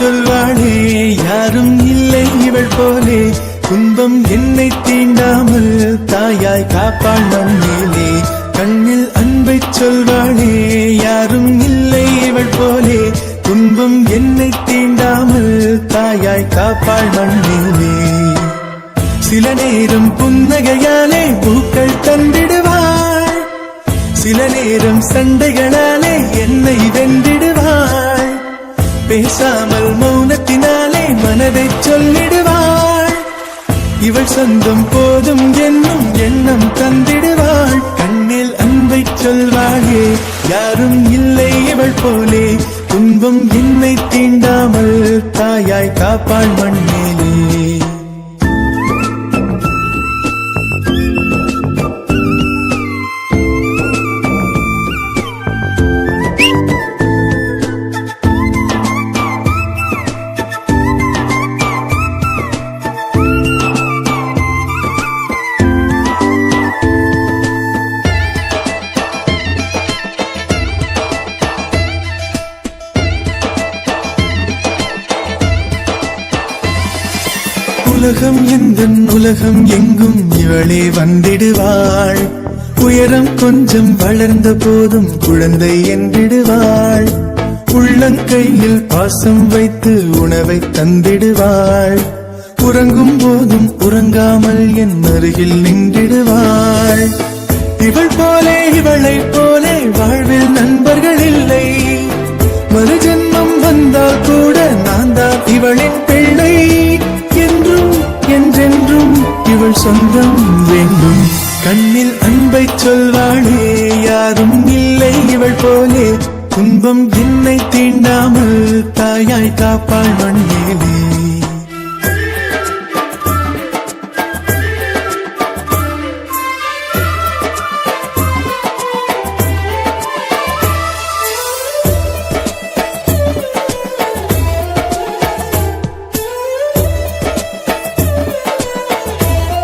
சொல்வாளே யாரும் இல்லை இவள் போலே. துன்பம் என்னை தீண்டாமல் தாயாய் காப்பாள் நம் மேலே. கண்ணில் அன்பை சொல்வாளே யாரும் இல்லை இவள் போலே. துன்பம் என்னை தீண்டாமல் தாயாய் காப்பாள் மண்ணிலே சில நேரம் புன்னகையாலே பூக்கள் தந்திடுவாள். சில நேரம் சண்டைகளாலே என்னை வென்றிடு பேசாமல் மௌனத்தினாலே மனதை சொல்லிடுவாள். இவள் சொந்தம் போதும் என்னும் எண்ணம் தந்திடுவாள். கண்ணில் அன்பை சொல்வாளே யாரும் இல்லை இவள் போலே. துன்பம் என்னை தீண்டாமல் தாயாய் காப்பாள் மண்ணிலே உலகம் எந்த உலகம் எங்கும் இவளே வந்திடுவாள். உயரம் கொஞ்சம் வளர்ந்த போதும் குழந்தை என்றிடுவாள். உள்ளங்கையில் பாசம் வைத்து உணவை தந்திடுவாள். உறங்கும் போதும் உறங்காமல் என் அருகில் நின்றிடுவாள். இவள் போலே இவளைப் போலே வாழ்வில் நண்பர்கள் இல்லை. மறு சொந்தம் வேண்டும். கண்ணில் அன்பை சொல்வாளே யாரும் இல்லை இவள் போலே. துன்பம் என்னை தீண்டாமல் தாயாய் காப்பாள் மண்ணிலே